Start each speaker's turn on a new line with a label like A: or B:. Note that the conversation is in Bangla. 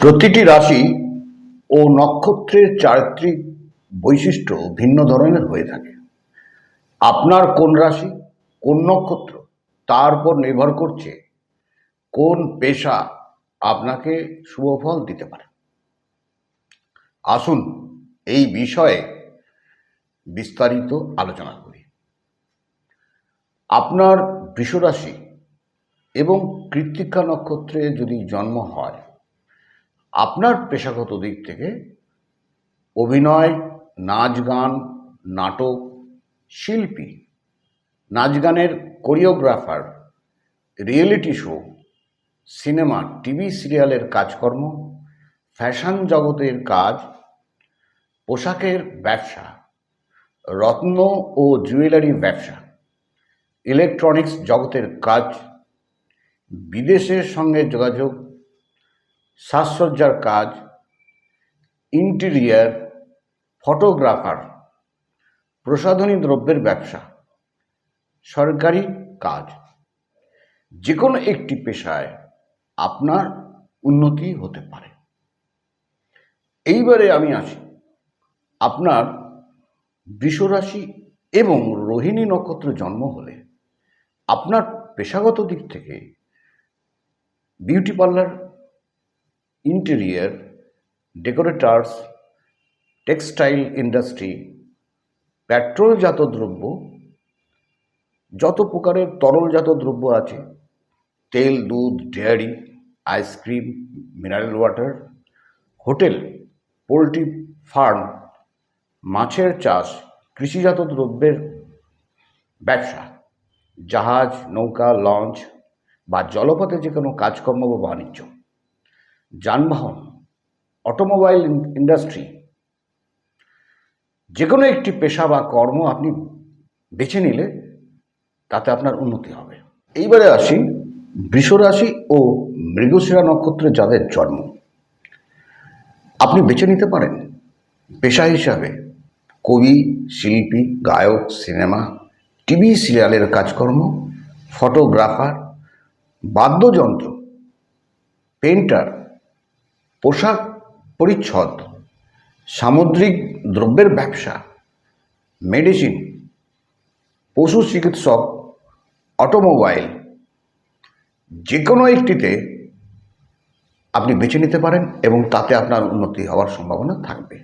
A: প্রতিটি রাশি ও নক্ষত্রের চারিত্রিক বৈশিষ্ট্য ভিন্ন ধরনের হয়ে থাকে। আপনার কোন রাশি, কোন নক্ষত্র, তার উপর নির্ভর করছে, কোন পেশা আপনাকে শুভফল দিতে পারে। আসুন এই বিষয়ে বিস্তারিত আলোচনা করি। আপনার বৃষরাশি এবং কৃত্তিকা নক্ষত্রে যদি জন্ম হয় আপনার পেশাগত দিক থেকে অভিনয়, নাচ গান, নাটক, শিল্পী, নাচ গানের choreographer, reality show, cinema, TV সিরিয়ালের কাজকর্ম, ফ্যাশন জগতের কাজ, পোশাকের ব্যবসা, রত্ন ও জুয়েলারি ব্যবসা, ইলেকট্রনিক্স জগতের কাজ, বিদেশের সঙ্গে যোগাযোগ সাজসজ্জার কাজ, ইন্টেরিয়ার ফটোগ্রাফার, প্রসাধনী দ্রব্যের ব্যবসা, সরকারি কাজ। যে কোনো একটি পেশায় আপনার উন্নতি হতে পারে। এইবারে আমি আসি। আপনার বৃষরাশি এবং রোহিণী নক্ষত্র জন্ম হলে আপনার পেশাগত দিক থেকে beauty parlour interior decorators textile industry পেট্রোলজাত দ্রব্য যত প্রকারের তরলজাত দ্রব্য আছে, তেল, দুধ, dairy ice cream mineral water hotel, poultry farm, মাছের চাষ, কৃষিজাত দ্রব্যের ব্যবসা, জাহাজ, নৌকা, লঞ্চ বা জলপথে যে কোনো কাজকর্ম বা বাণিজ্য। যানবাহন, অটোমোবাইল ইন্ডাস্ট্রি যে কোনো একটি পেশা বা কর্ম আপনি বেছে নিলে তাতে আপনার উন্নতি হবে। এইবারে আসি বৃষরাশি ও মৃগশিরা নক্ষত্রে যাদের জন্ম। আপনি বেছে নিতে পারেন। পেশা হিসাবে কবি, শিল্পী, গায়ক, সিনেমা, টিভি সিরিয়ালের কাজকর্ম, ফটোগ্রাফার, বাদ্যযন্ত্র পেন্টার পোশাক পরিচ্ছদ, সামুদ্রিক দ্রব্যের ব্যবসা, মেডিসিন, পশু চিকিৎসক, অটোমোবাইল যে কোনো একটিতে আপনি বেছে নিতে পারেন এবং তাতে আপনার উন্নতি হওয়ার সম্ভাবনা থাকবে।